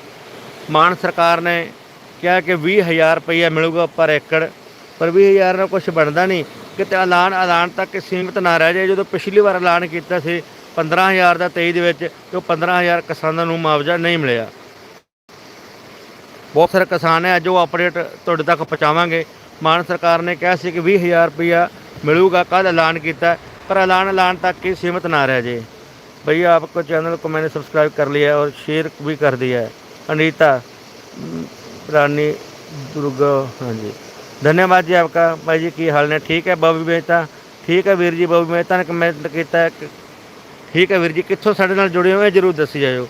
ਮਾਨ ਸਰਕਾਰ ਨੇ ਕਿਹਾ ਕਿ 20000 ਰੁਪਈਆ ਮਿਲੂਗਾ ਪਰ ਏਕੜ। ਪਰ 20000 ਨਾਲ ਕੁਝ ਬਣਦਾ ਨਹੀਂ। ਕਿਤੇ ਐਲਾਨ ਐਲਾਨ ਤੱਕ ਸੀਮਿਤ ਨਾ ਰਹਿ ਜਾਏ ਜਦੋਂ ਪਿਛਲੀ ਵਾਰ ਐਲਾਨ ਕੀਤਾ ਸੀ 15000 ਦਾ 23 ਦੇ ਵਿੱਚ ਤੇ ਉਹ 15000 ਕਿਸਾਨਾਂ ਨੂੰ ਮੁਆਵਜ਼ਾ ਨਹੀਂ ਮਿਲਿਆ ਬਹੁਤ ਸਾਰੇ ਕਿਸਾਨ ਹੈ ਅੱਜ ਉਹ ਅਪਡੇਟ ਤੁਹਾਡੇ ਤੱਕ ਪਹੁੰਚਾਵਾਂਗੇ ਮਾਨ ਸਰਕਾਰ ਨੇ ਕਿਹਾ ਸੀ ਕਿ 20000 ਰੁਪਇਆ ਮਿਲੂਗਾ ਕੱਲ ਐਲਾਨ ਕੀਤਾ ਪਰ ਐਲਾਨ ਐਲਾਨ ਤੱਕ ਹੀ सीमित ना रह जाए भैया आपको चैनल को मैंने सब्सक्राइब कर लिया है और शेयर भी कर दिया है अनीता अम, रानी दुर्गा हाँ जी धन्यवाद जी आपका भाई जी की हाल ने ठीक है बॉबी मेहता ठीक है ਵੀਰ ਜੀ ਬੋਬੀ ਮਹਿਤਾ ਨੇ ਕਮੈਂਟ ਕੀਤਾ ਹੈ ਕਿ ਠੀਕ ਹੈ ਵੀਰ ਜੀ ਕਿੱਥੋਂ ਸਾਡੇ ਨਾਲ ਜੁੜੇ ਹੋ ਇਹ ਜਰੂਰ ਦੱਸੀ ਜਾਇਓ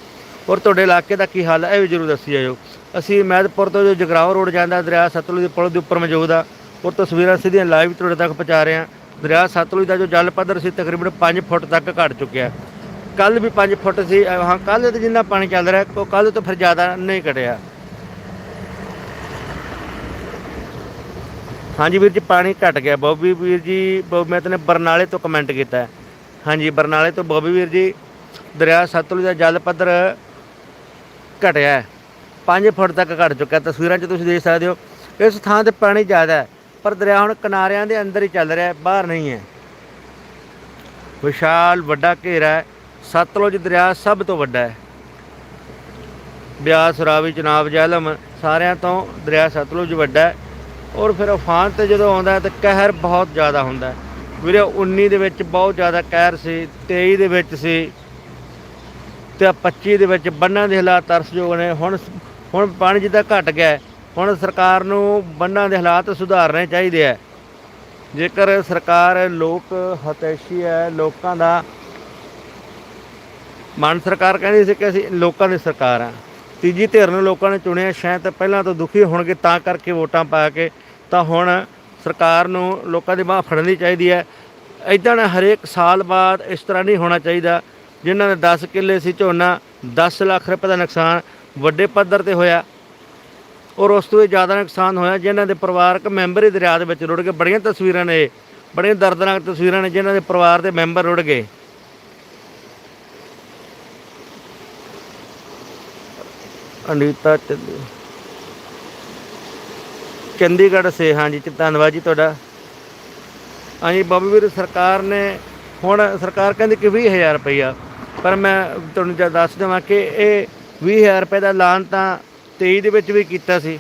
ਔਰ ਤੁਹਾਡੇ ਇਲਾਕੇ ਦਾ ਕੀ ਹਾਲ ਹੈ ਇਹ ਵੀ ਜਰੂਰ ਦੱਸੀ ਜਾਇਓ ਅਸੀਂ ਮਹਿਦਪੁਰ ਤੋਂ ਜੋ ਜਗਰਾਉਂ ਰੋਡ ਜਾਂਦਾ ਦਰਿਆ ਸਤਲੁਜ ਦੇ ਪੁਲ ਦੇ ਉੱਪਰ ਮੌਜੂਦ ਆ ਉਹ ਤਸਵੀਰਾਂ ਸਿੱਧੀਆਂ ਲਾਈਵ ਤੁਹਾਡੇ ਤੱਕ ਪਹੁੰਚਾ ਰਹੇ ਹਾਂ ਦਰਿਆ ਸਤਲੁਜ ਦਾ ਜੋ ਜਲ ਪੱਧਰ ਸੀ ਤਕਰੀਬਨ 5 ਫੁੱਟ ਤੱਕ ਘਟ ਚੁੱਕਿਆ ਕੱਲ ਵੀ 5 ਫੁੱਟ ਸੀ ਅਹ ਹਾਂ ਕੱਲ ਤੇ ਜਿੰਨਾ ਪਾਣੀ ਚੱਲ ਰਿਹਾ ਉਹ ਕੱਲ ਤੋਂ ਫਿਰ ਜ਼ਿਆਦਾ ਨਹੀਂ ਘਟਿਆ ਹਾਂਜੀ ਵੀਰ ਜੀ, ਪਾਣੀ ਘਟ ਗਿਆ। ਬੋਬੀ ਵੀਰ ਜੀ ਬੋਬੀ ਮੈਂ ਤਨੇ ਬਰਨਾਲੇ ਤੋਂ ਕਮੈਂਟ ਕੀਤਾ। ਹਾਂਜੀ, ਬਰਨਾਲੇ ਤੋਂ ਬੋਬੀ ਵੀਰ ਜੀ, ਦਰਿਆ ਸਤਲੁਜ ਦਾ ਜਲ ਪੱਧਰ ਘਟਿਆ ਹੈ। 5 ਫੁੱਟ ਤੱਕ ਘਟ ਚੁੱਕਾ ਤਸਵੀਰਾਂ 'ਚ ਤੁਸੀਂ ਦੇਖ ਸਕਦੇ ਹੋ, ਇਸ ਥਾਂ ਤੇ ਪਾਣੀ ਜ਼ਿਆਦਾ ਹੈ, ਪਰ ਦਰਿਆ ਹੁਣ ਕਿਨਾਰਿਆਂ ਦੇ ਅੰਦਰ ਹੀ ਚੱਲ ਰਿਹਾ ਬਾਹਰ ਨਹੀਂ ਹੈ। ਵਿਸ਼ਾਲ ਵੱਡਾ ਘੇਰਾ ਹੈ। ਸਤਲੁਜ ਦਰਿਆ ਸਭ ਤੋਂ ਵੱਡਾ ਹੈ। ਬਿਆਸ ਰਾਵੀ ਚਨਾਬ ਜਹਿਲਮ ਸਾਰਿਆਂ ਤੋਂ ਦਰਿਆ ਸਤਲੁਜ ਵੱਡਾ ਹੈ। ਔਰ ਫਿਰ ਉਫਾਨ ਤੇ ਜਦੋਂ ਆਉਂਦਾ ਤਾਂ ਕਹਿਰ ਬਹੁਤ ਜ਼ਿਆਦਾ ਹੁੰਦਾ ਵੀਰੇ 19 ਦੇ ਵਿੱਚ ਬਹੁਤ ਜ਼ਿਆਦਾ ਕਹਿਰ ਸੀ 23 ਦੇ ਵਿੱਚ ਸੀ ਤੇ ਆਹ 25 ਦੇ ਵਿੱਚ ਬੰਨਾਂ ਦੇ ਹਾਲਾਤ ਤਰਸਯੋਗ ਨੇ। ਹੁਣ ਹੁਣ ਪਾਣੀ ਜਿੱਦਾਂ ਘਟ ਗਿਆ ਹੁਣ ਸਰਕਾਰ ਨੂੰ ਬੰਨਾਂ ਦੇ ਹਾਲਾਤ ਸੁਧਾਰਨੇ ਚਾਹੀਦੇ ਆ ਜੇਕਰ ਸਰਕਾਰ ਲੋਕ ਹਤੈਸ਼ੀ ਹੈ, ਲੋਕਾਂ ਦਾ, ਮਾਨ ਸਰਕਾਰ ਕਹਿੰਦੀ ਸੀ ਕਿ ਅਸੀਂ ਲੋਕਾਂ ਦੀ ਸਰਕਾਰ ਆ ਤੀਜੀ ਧਿਰ ਨੂੰ ਲੋਕਾਂ ਨੇ ਚੁਣਿਆ ਸ਼ਾਇਦ ਪਹਿਲਾਂ ਤੋਂ ਦੁਖੀ ਹੋਣਗੇ ਤਾਂ ਕਰਕੇ ਵੋਟਾਂ ਪਾ ਕੇ ਤਾਂ ਹੁਣ ਸਰਕਾਰ ਨੂੰ ਲੋਕਾਂ ਦੀ ਬਾਹ ਫੜਨੀ ਚਾਹੀਦੀ ਹੈ। ਇਦਾਂ ਨਾ ਹਰੇਕ ਸਾਲ ਬਾਅਦ ਇਸ ਤਰ੍ਹਾਂ ਨਹੀਂ ਹੋਣਾ ਚਾਹੀਦਾ ਜਿਨ੍ਹਾਂ ਦੇ 10 ਕਿੱਲੇ ਸੀ ਝੋਨਾ 10 ਲੱਖ ਰੁਪਏ ਦਾ ਨੁਕਸਾਨ, ਵੱਡੇ ਪੱਧਰ ਤੇ ਹੋਇਆ। ਔਰ ਉਸ ਤੋਂ ਵੀ ਜ਼ਿਆਦਾ ਨੁਕਸਾਨ ਹੋਇਆ ਜਿਨ੍ਹਾਂ ਦੇ ਪਰਿਵਾਰਕ ਮੈਂਬਰ ਹੀ ਦਰਿਆ ਦੇ ਵਿੱਚ ਰੁੜ ਗਏ। ਬੜੀਆਂ ਤਸਵੀਰਾਂ ਨੇ ਬੜੀਆਂ ਦਰਦਨਾਕ ਤਸਵੀਰਾਂ ਨੇ ਜਿਨ੍ਹਾਂ ਦੇ ਪਰਿਵਾਰ ਦੇ ਮੈਂਬਰ ਰੁੜ ਗਏ। ਅਨੀਤਾ ਚੰਦੀ। ਚੰਡੀਗੜ੍ਹ ਸੇ, ਹਾਂਜੀ ਜੀ ਧੰਨਵਾਦ ਜੀ ਤੁਹਾਡਾ। ਹਾਂਜੀ, ਬਾਬੂ ਵੀਰ, ਸਰਕਾਰ ਨੇ ਹੁਣ, ਸਰਕਾਰ ਕਹਿੰਦੀ ਕਿ 20000 ਰੁਪਈਆ, ਪਰ ਮੈਂ ਤੁਹਾਨੂੰ ਜਦ ਦੱਸ ਦੇਵਾਂ ਕਿ ਇਹ 20000 ਰੁਪਏ ਦਾ ਐਲਾਨ ਤਾਂ 23 ਦੇ ਵਿੱਚ ਵੀ ਕੀਤਾ ਸੀ।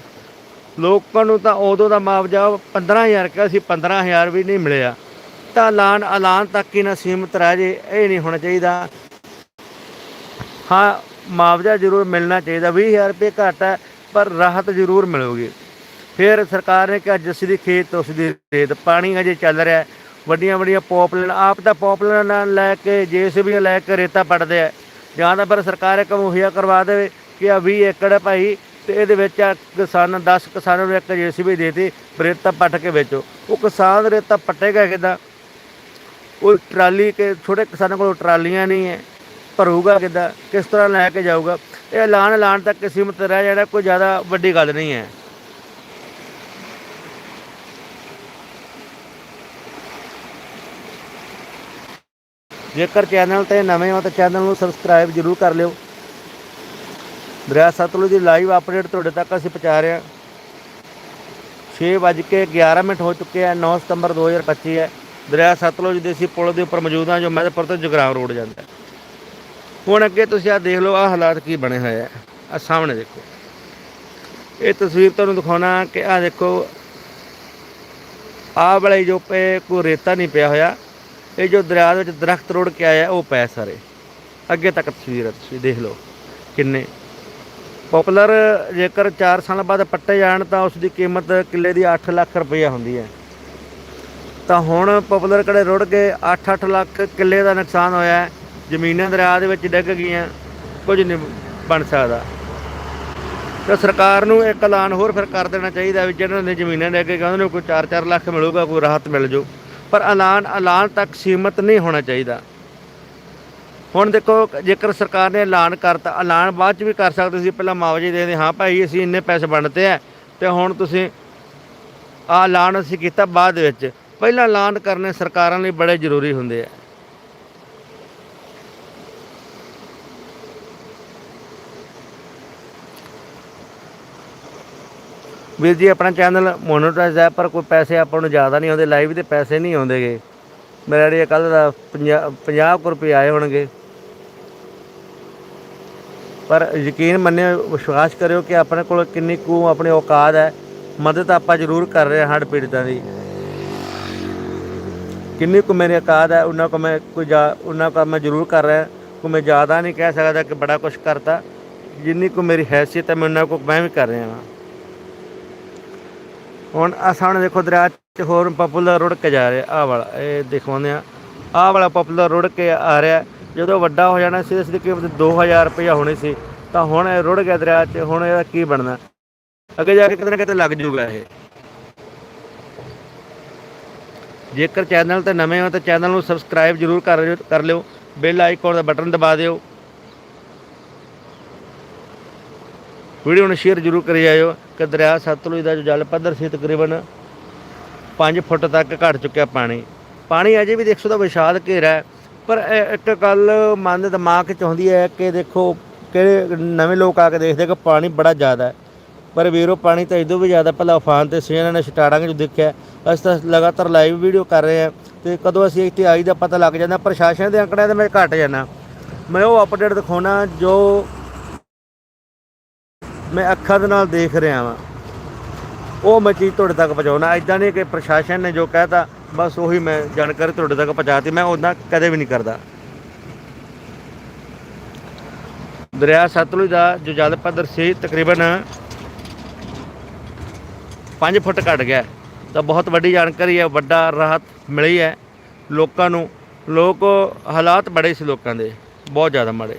ਲੋਕਾਂ ਨੂੰ ਤਾਂ ਉਦੋਂ ਦਾ ਮੁਆਵਜ਼ਾ 15000 ਕਿਹਾ ਸੀ 15000 ਵੀ ਨਹੀਂ ਮਿਲਿਆ। ਤਾਂ ਐਲਾਨ ਐਲਾਨ ਤੱਕ ਹੀ ਨਾ ਸੀਮਤ ਰਹਿ ਜੇ, ਇਹ ਨਹੀਂ ਹੋਣਾ ਚਾਹੀਦਾ। ਹਾਂ ਮੁਆਵਜ਼ਾ ਜ਼ਰੂਰ ਮਿਲਣਾ ਚਾਹੀਦਾ 20000 ਰੁਪਏ ਘੱਟ ਹੈ, ਪਰ ਰਾਹਤ ਜ਼ਰੂਰ ਮਿਲੂਗੀ। ਫਿਰ ਸਰਕਾਰ ਨੇ ਕਿਹਾ, ਜਿਸ ਦੀ ਖੇਤ ਉਸ ਦੀ ਰੇਤ, ਪਾਣੀ ਅਜੇ ਚੱਲ ਰਿਹਾ ਵੱਡੀਆਂ ਵੱਡੀਆਂ ਪੋਪਲਨ, ਆਪ ਤਾਂ ਪੋਪਲਨ ਨਾਲ ਲੈ ਕੇ, ਜੇਸੀਬੀਆਂ ਲੈ ਕੇ ਰੇਤਾ ਪੜਦੇ ਆ। ਜਾਂ ਤਾਂ ਫਿਰ ਸਰਕਾਰ ਇੱਕ ਮੁਹੱਈਆ ਕਰਵਾ ਦੇਵੇ ਕਿ ਆ 20 ਏਕੜ ਹੈ ਭਾਈ, ਤੇ ਇਹਦੇ ਵਿੱਚ ਆ ਕਿਸਾਨ 10 ਕਿਸਾਨਾਂ ਨੂੰ ਇੱਕ ਜੀਸੀਬੀ ਦੇਤੀ ਰੇਤਾ ਪੱਟ ਕੇ ਵੇਚੋ। ਉਹ ਕਿਸਾਨ ਰੇਤਾ ਪੱਟੇਗਾ ਕਿੱਦਾਂ? ਉਹ ਟਰਾਲੀ ਕੇ, ਛੋਟੇ ਕਿਸਾਨਾਂ ਕੋਲ ਟਰਾਲੀਆਂ ਨਹੀਂ ਹੈ। ਭਰੂਗਾ ਕਿੱਦਾਂ, ਕਿਸ ਤਰ੍ਹਾਂ ਲੈ ਕੇ ਜਾਊਗਾ। ਇਹ ਐਲਾਨ ਐਲਾਨ ਤੱਕ ਸੀਮਤ ਰਹਿ ਜਾਣਾ, ਕੋਈ ਜ਼ਿਆਦਾ ਵੱਡੀ ਗੱਲ ਨਹੀਂ ਹੈ। ਜੇਕਰ ਚੈਨਲ ਤੇ ਨਵੇਂ ਹੋ ਤਾਂ ਚੈਨਲ ਨੂੰ ਸਬਸਕ੍ਰਾਈਬ ਜਰੂਰ ਕਰ ਲਿਓ। ਦਰਿਆ ਸਤਲੁਜ ਦੀ ਲਾਈਵ ਅਪਡੇਟ ਤੁਹਾਡੇ ਤੱਕ ਅਸੀਂ ਪਹੁੰਚਾ ਰਹੇ ਹਾਂ। 6:11 ਮਿੰਟ ਹੋ ਚੁੱਕੇ ਆ 9 ਸਤੰਬਰ 2025 ਹੈ। ਦਰਿਆ ਸਤਲੁਜ ਦੇ ਅਸੀਂ ਪੁਲ ਦੇ ਉੱਪਰ ਮੌਜੂਦ ਹਾਂ, ਜੋ ਮਹਿਦਪੁਰ ਤੋਂ ਜਗਰਾਉਂ ਰੋਡ ਜਾਂਦਾ ਹੈ। ਹੁਣ ਅੱਗੇ ਤੁਸੀਂ ਆ ਦੇਖ ਲਓ ਆ ਹਾਲਾਤ ਕੀ ਬਣੇ ਹੋਏ ਆ। ਆ ਸਾਹਮਣੇ ਦੇਖੋ। ਇਹ ਤਸਵੀਰ ਤੁਹਾਨੂੰ ਦਿਖਾਉਣਾ ਕਿ ਆ ਦੇਖੋ, ਆਹ ਵਾਲੇ ਜੋ ਪੇ ਕੋਈ ਰੇਤਾ ਨਹੀਂ ਪਿਆ ਹੋਇਆ। ਇਹ ਜੋ ਦਰਿਆ ਦੇ ਵਿੱਚ ਦਰਖਤ ਰੋੜ ਕੇ ਆਇਆ ਉਹ ਪਏ ਸਾਰੇ। ਅੱਗੇ ਤੱਕ ਤਸਵੀਰ ਹੈ ਤੁਸੀਂ ਦੇਖ ਲਓ ਕਿੰਨੇ। ਪਪੂਲਰ ਜੇਕਰ 4 ਸਾਲ ਬਾਅਦ ਪੱਟੇ ਜਾਣ, ਤਾਂ ਉਸ ਦੀ ਕੀਮਤ ਕਿੱਲੇ ਦੀ 8 ਲੱਖ ਰੁਪਈਆ ਹੁੰਦੀ ਹੈ। ਤਾਂ ਹੁਣ ਪਪੂਲਰ ਕੜੇ ਰੁੜ ਕੇ 8-8 ਲੱਖ ਕਿੱਲੇ ਦਾ ਨੁਕਸਾਨ ਹੋਇਆ ਹੈ। ਜ਼ਮੀਨਾਂ ਦਰਿਆ ਦੇ ਵਿੱਚ ਡਿੱਗ ਗਈਆਂ, ਕੁਝ ਨਹੀਂ ਬਣ ਸਕਦਾ। ਤਾਂ ਸਰਕਾਰ ਨੂੰ ਇੱਕ ਐਲਾਨ ਹੋਰ ਫਿਰ ਕਰ ਦੇਣਾ ਚਾਹੀਦਾ ਵੀ ਜਿਹਨਾਂ ਨੇ ਜ਼ਮੀਨਾਂ ਡਿੱਗ ਗਈਆਂ, ਉਹਨਾਂ ਨੂੰ ਕੋਈ 4-4 ਲੱਖ ਮਿਲੂਗਾ, ਕੋਈ ਰਾਹਤ ਮਿਲ ਜਾਊ ਪਰ ਐਲਾਨ ਐਲਾਨ ਤੱਕ ਸੀਮਤ ਨਹੀਂ ਹੋਣਾ ਚਾਹੀਦਾ। ਹੁਣ ਦੇਖੋ, ਜੇਕਰ ਸਰਕਾਰ ਨੇ ਐਲਾਨ ਕਰਤਾ, ਐਲਾਨ ਬਾਅਦ ਚ ਵੀ ਕਰ ਸਕਦੇ ਸੀ, ਪਹਿਲਾਂ ਮੁਆਵਜ਼ੇ ਦੇ ਦੇ ਹਾਂ ਭਾਈ ਅਸੀਂ ਇੰਨੇ ਪੈਸੇ ਬਣਤੇ ਆ, ਤੇ ਹੁਣ ਤੁਸੀਂ ਆ ਐਲਾਨ ਅਸੀਂ ਕੀਤਾ ਬਾਅਦ ਵਿੱਚ। ਪਹਿਲਾਂ ਐਲਾਨ ਕਰਨੇ ਸਰਕਾਰਾਂ ਲਈ ਬੜੇ ਜ਼ਰੂਰੀ ਹੁੰਦੇ ਆ। ਵੀਰ ਜੀ, ਆਪਣਾ ਚੈਨਲ ਮੋਨੋਟਾਈਜ਼ ਹੈ, ਪਰ ਕੋਈ ਪੈਸੇ ਆਪਾਂ ਨੂੰ ਜ਼ਿਆਦਾ ਨਹੀਂ ਆਉਂਦੇ ਲਾਈਵ ਦੇ ਪੈਸੇ ਨਹੀਂ ਆਉਂਦੇਗੇ। ਮੇਰਾ ਜਿਹੜੀ ਕੱਲ ਦਾ 50 50 ਰੁਪਏ ਆਏ ਹੋਣਗੇ। ਪਰ ਯਕੀਨ ਮੰਨਿਓ, ਵਿਸ਼ਵਾਸ ਕਰਿਓ ਕਿ ਆਪਣੇ ਕੋਲ ਕਿੰਨੀ ਕੁ ਆਪਣੀ ਔਕਾਤ ਹੈ। ਮਦਦ ਆਪਾਂ ਜ਼ਰੂਰ ਕਰ ਰਹੇ ਹਾਂ ਹੜ੍ਹ ਪੀੜਤਾਂ ਦੀ। ਕਿੰਨੀ ਕੁ ਮੇਰੀ ਔਕਾਤ ਹੈ, ਉਹਨਾਂ ਕੋ ਮੈਂ ਕੋਈ ਜਾ, ਉਹਨਾਂ ਕੋ ਮੈਂ ਜ਼ਰੂਰ ਕਰ ਰਿਹਾ। ਕੋ ਮੈਂ ਜ਼ਿਆਦਾ ਨਹੀਂ ਕਹਿ ਸਕਦਾ ਕਿ ਬੜਾ ਕੁਝ ਕਰਤਾ। ਜਿੰਨੀ ਕੁ ਮੇਰੀ ਹੈਸੀਅਤ ਹੈ, ਮੈਂ ਉਹਨਾਂ ਕੋ ਮੈਂ ਵੀ ਕਰ ਰਿਹਾ ਹਾਂ। ਹੁਣ ਆ ਸਾਹਮਣੇ ਦੇਖੋ ਦਰਿਆ ਚ ਹੋਰ ਪਪੂਲਰ ਰੁੜ ਕੇ ਜਾ ਰਿਹਾ, ਆਹ ਵਾਲਾ, ਇਹ ਦਿਖਾਉਂਦੇ ਆ ਆਹ ਵਾਲਾ ਪਪੂਲਰ ਰੁੜ ਕੇ ਆ ਰਿਹਾ, ਜਦੋਂ ਵੱਡਾ ਹੋ ਜਾਣਾ ਸੀ ਇਸ ਦੀ ਕੀਮਤ 2000 ਰੁਪਇਆ ਹੋਣੀ ਸੀ, ਤਾਂ ਹੁਣ ਇਹ ਰੁੜ ਗਿਆ ਦਰਿਆ 'ਚ, ਹੁਣ ਇਹਦਾ ਕੀ ਬਣਨਾ? ਅੱਗੇ ਜਾ ਕੇ ਕਿਤੇ ਨਾ ਕਿਤੇ ਲੱਗ ਜੂਗਾ ਇਹ। ਜੇਕਰ ਚੈਨਲ ਤੇ ਨਵੇਂ ਹੋ ਤਾਂ ਚੈਨਲ ਨੂੰ ਸਬਸਕ੍ਰਾਈਬ ਜਰੂਰ ਕਰ ਕਰ ਲਿਓ ਬੈਲ ਆਈਕਨ ਦਾ ਬਟਨ ਦਬਾ ਦਿਓ। ਵੀਡੀਓ ਨੂੰ ਸ਼ੇਅਰ ਜਰੂਰ ਕਰੀ ਜਾਇਓ ਕਿ ਦਰਿਆ ਸਤਲੁਜ ਦਾ ਜੋ ਜਲ ਪੱਧਰ ਸੀ ਤਕਰੀਬਨ 5 ਫੁੱਟ ਤੱਕ ਘਟ ਚੁੱਕਿਆ ਪਾਣੀ। ਪਾਣੀ ਅਜੇ ਵੀ ਦੇਖੋ ਦਾ ਵਿਸ਼ਾਲ ਘੇਰਾ ਪਰ ਇੱਕ ਗੱਲ ਮਨ ਦੇ ਦਿਮਾਗ 'ਚ ਆਉਂਦੀ ਹੈ ਕਿ ਦੇਖੋ ਕਿਹੜੇ ਨਵੇਂ ਲੋਕ ਆ ਕੇ ਦੇਖਦੇ ਕਿ ਪਾਣੀ ਬੜਾ ਜ਼ਿਆਦਾ ਹੈ। ਪਰ ਵੀਰੋ, ਪਾਣੀ ਤਾਂ ਇਦੋਂ ਵੀ ਜ਼ਿਆਦਾ ਪਹਿਲਾਂ ਉਫਾਨ ਤੇ ਸੀ, ਇਹਨਾਂ ਨੇ ਸਟਾਰਟਿੰਗ 'ਚ ਦੇਖਿਆ ਅਸੀਂ ਤਾਂ ਲਗਾਤਾਰ ਲਾਈਵ ਵੀਡੀਓ ਕਰ ਰਹੇ ਹਾਂ ਤੇ ਕਦੋਂ ਅਸੀਂ ਇੱਥੇ ਆਈ ਦਾ ਪਤਾ ਲੱਗ ਜਾਂਦਾ, ਪ੍ਰਸ਼ਾਸਨ ਦੇ ਅੰਕੜਿਆਂ ਤੇ ਮੈਂ ਘਟ ਜਾਣਾ ਮੈਂ ਉਹ ਅਪਡੇਟ ਦਿਖਾਉਣਾ ਜੋ ਮੈਂ ਅੱਖਾਂ ਦੇ ਨਾਲ ਦੇਖ ਰਿਹਾ ਵਾਂ। ਉਹ ਮੈਂ ਚੀਜ਼ ਤੁਹਾਡੇ ਤੱਕ ਪਹੁੰਚਾਉਣਾ। ਇਦਾਂ ਨਹੀਂ ਕਿ ਪ੍ਰਸ਼ਾਸਨ ਨੇ ਜੋ ਕਹਿਤਾ, ਬਸ ਉਹੀ ਮੈਂ ਜਾਣਕਾਰੀ ਤੁਹਾਡੇ ਤੱਕ ਪਹੁੰਚਾਤੀ। ਮੈਂ ਉਹਨਾਂ ਕਦੇ ਵੀ ਨਹੀਂ ਕਰਦਾ। ਦਰਿਆ ਸਤਲੁਜ ਦਾ ਜੋ ਜਲ ਪੱਧਰ ਸੀ, ਤਕਰੀਬਨ 5 ਫੁੱਟ ਘਟ ਗਿਆ। ਤਾਂ ਬਹੁਤ ਵੱਡੀ ਜਾਣਕਾਰੀ ਹੈ, ਵੱਡਾ ਰਾਹਤ ਮਿਲੀ ਹੈ ਲੋਕਾਂ ਨੂੰ। ਲੋਕ ਹਾਲਾਤ ਬੜੇ ਸੀ ਲੋਕਾਂ ਦੇ, ਬਹੁਤ ਜ਼ਿਆਦਾ ਮਾੜੇ।